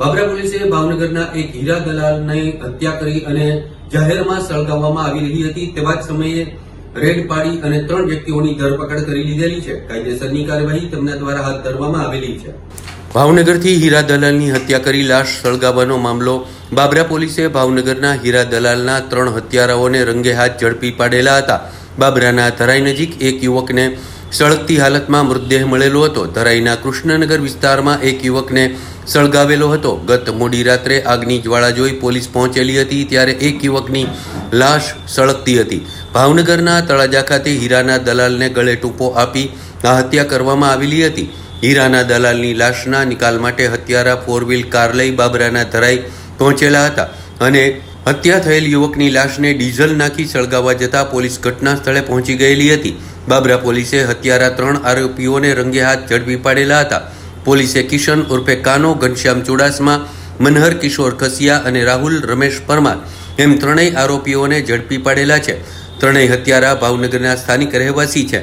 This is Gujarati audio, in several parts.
બાબરા પોલીસે ભાવનગરના એક હીરા દલાલની હત્યા કરી અને જાહેરમાં સળગાવવામાં આવી રહી હતી. તેવા જ સમયે રેડ પાડી અને ત્રણ વ્યક્તિઓની ધરપકડ કરી લીધેલી છે. કાયદેસરની કાર્યવાહી તેમના દ્વારા હાથ ધરવામાં આવેલી છે. ભાવનગરથી હીરા દલાલની હત્યા કરી લાશ સળગાવવાનો મામલો બાબરા પોલીસે ભાવનગરના હીરા દલાલના ત્રણ હત્યારાઓને રંગે હાથ ઝડપી પાડેલા હતા. બાબરાના ધરાઈ નજીક એક યુવકને સળગતી હાલતમાં મૃતદેહ મળેલો હતો. ધરાઈના કૃષ્ણનગર વિસ્તારમાં એક યુવકને સળગાવેલો હતો. ગત મોડી રાત્રે આગની જ્વાળા જોઈ પોલીસ પહોંચેલી હતી ત્યારે એક યુવકની લાશ સળગતી હતી. ભાવનગરના તળાજા ખાતે હીરાના દલાલને ગળે ટૂંપો આપી આ હત્યા કરવામાં આવેલી હતી. હીરાના દલાલની લાશના નિકાલ માટે હત્યારા ફોર વ્હીલ કાર લઈ બાબરાના ધરાઈ પહોંચેલા હતા અને હત્યા થયેલ યુવકની લાશને ડીઝલ નાખી સળગાવવા જતાં પોલીસ ઘટના સ્થળે પહોંચી ગયેલી હતી. બાબરા પોલીસે હત્યારા ત્રણ આરોપીઓને રંગે હાથ ઝડપી પાડેલા હતા. પોલીસે કિશન ઉર્ફે કાનો, ઘનશ્યામ ચુડાસમા, મનહર કિશોર ખસિયા અને રાહુલ રમેશ પરમાર એમ ત્રણેય આરોપીઓને ઝડપી પાડેલા છે. ત્રણેય હત્યારા ભાવનગરના સ્થાનિક રહેવાસી છે.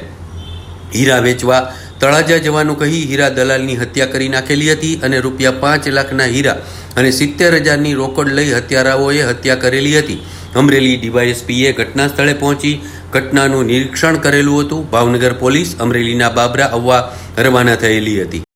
હીરા વેચવા, તળાજા જવાનું કહી હીરા દલાલની હત્યા કરી નાખેલી હતી અને રૂપિયા પાંચ લાખના હીરા અને સિત્તેર હજારની રોકડ લઈ હત્યારાઓએ હત્યા કરેલી હતી. અમરેલી ડીવાયએસપીએ ઘટના સ્થળે પહોંચી ઘટનાનું નિરીક્ષણ કરેલું હતું. ભાવનગર પોલીસ અમરેલીના બાબરા આવવા રવાના થયેલી હતી.